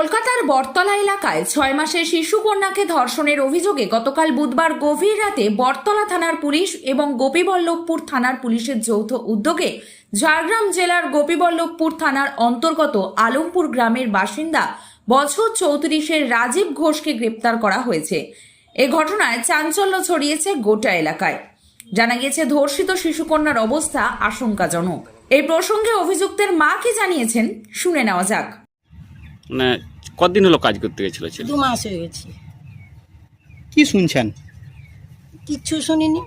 কলকাতার বটতলা এলাকায় ছয় মাসের শিশু কন্যাকে ধর্ষণের অভিযোগে গতকাল বুধবার গভীর রাতে বটতলা থানার পুলিশ এবং গোপীবল্লভপুর থানার পুলিশের যৌথ উদ্যোগে ঝাড়গ্রাম জেলার গোপীবল্লভপুর থানার অন্তর্গত আলমপুর গ্রামের বাসিন্দা বছর চৌত্রিশের রাজীব ঘোষকে গ্রেপ্তার করা হয়েছে। এ ঘটনায় চাঞ্চল্য ছড়িয়েছে গোটা এলাকায়। জানা গেছে ধর্ষিত শিশুকন্যার অবস্থা আশঙ্কাজনক। এই প্রসঙ্গে অভিযুক্তের মা কি জানিয়েছেন, শুনে নেওয়া যাক। মানে কতদিন হলো কাজ করতে গেছিল ছেলে? দু মাস হয়ে গেছে। কি শুনছেন? কিচ্ছু শুনিনি।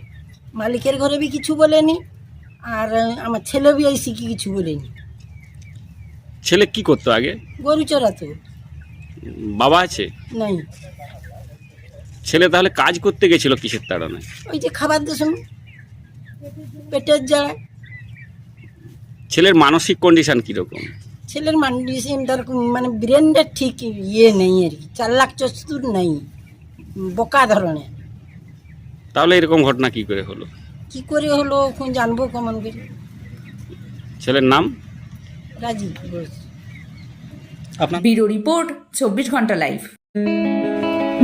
মালিকের ঘরে বি কিছু বলেনি আর আমার ছেলে বি এসে কি কিছু বলেনি। ছেলে কি করতো আগে? গরু চড়াতো। বাবা আছে? নাই। ছেলে তাহলে কাজ করতে গেছিল কিসের তাড়ানে ওই যে খাবার দূষণ পেটের জ্বালা। ছেলের মানসিক কন্ডিশন কীরকম? ছেলের মান্ডিসিম তার মানে ব্রেনটা ঠিক ইয়ে নেই আর কি। চার লাখ চস্তুর নেই বোকা ধরনের। তাহলে এরকম ঘটনা কি করে হলো? কি করে হলো এখন জানব কেমন করে। ছেলের নাম? রাজি আপনার ব্যুরো রিপোর্ট চব্বিশ ঘণ্টা লাইভ।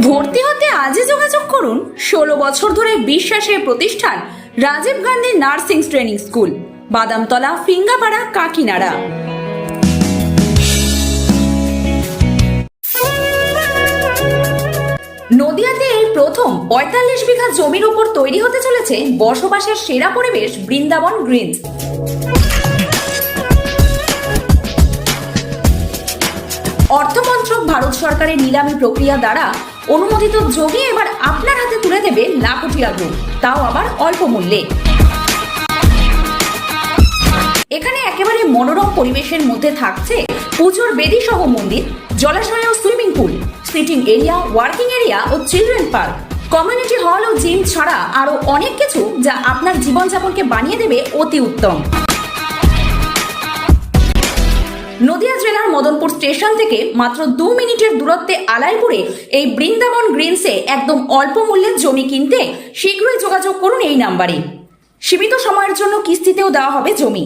ভর্তি হতে আজই যোগাযোগ করুন ষোলো বছর ধরে বিশ্বাসের প্রতিষ্ঠান Rajiv Gandhi nursing training school Badamtala Phingapara Kakinara. নদিয়াতে এই প্রথম পঁয়তাল্লিশ বিঘা জমির উপর তৈরি হতে চলেছে বসবাসের সেরা পরিবেশ বৃন্দাবন গ্রিনস। অর্থমন্ত্রক ভারত সরকারের নিলামী প্রক্রিয়া দ্বারা অনুমোদিত জমি এবার আপনার হাতে তুলে দেবে লাখটিয়া গ্রুপ। তাও আবার অল্প মূল্যে। এখানে একেবারে মনোরম পরিবেশের মধ্যে থাকছে পুজোর বেদি সহ মন্দির, জলাশয় ও swimming pool, sitting area, working area ও চিলড্রেন পার্ক। কমিউনিটি হল ও জিম ছাড়া আরও অনেক কিছু যা আপনার জীবনযাপনকে বানিয়ে দেবে অতি উত্তম। নদিয়া জেলার মদনপুর স্টেশন থেকে মাত্র দু মিনিটের দূরত্বে আলাইপুরে এই বৃন্দাবন গ্রিনসে একদম অল্প মূল্যের জমি কিনতে শীঘ্রই যোগাযোগ করুন এই নাম্বারে। সীমিত সময়ের জন্য কিস্তিতেও দেওয়া হবে জমি।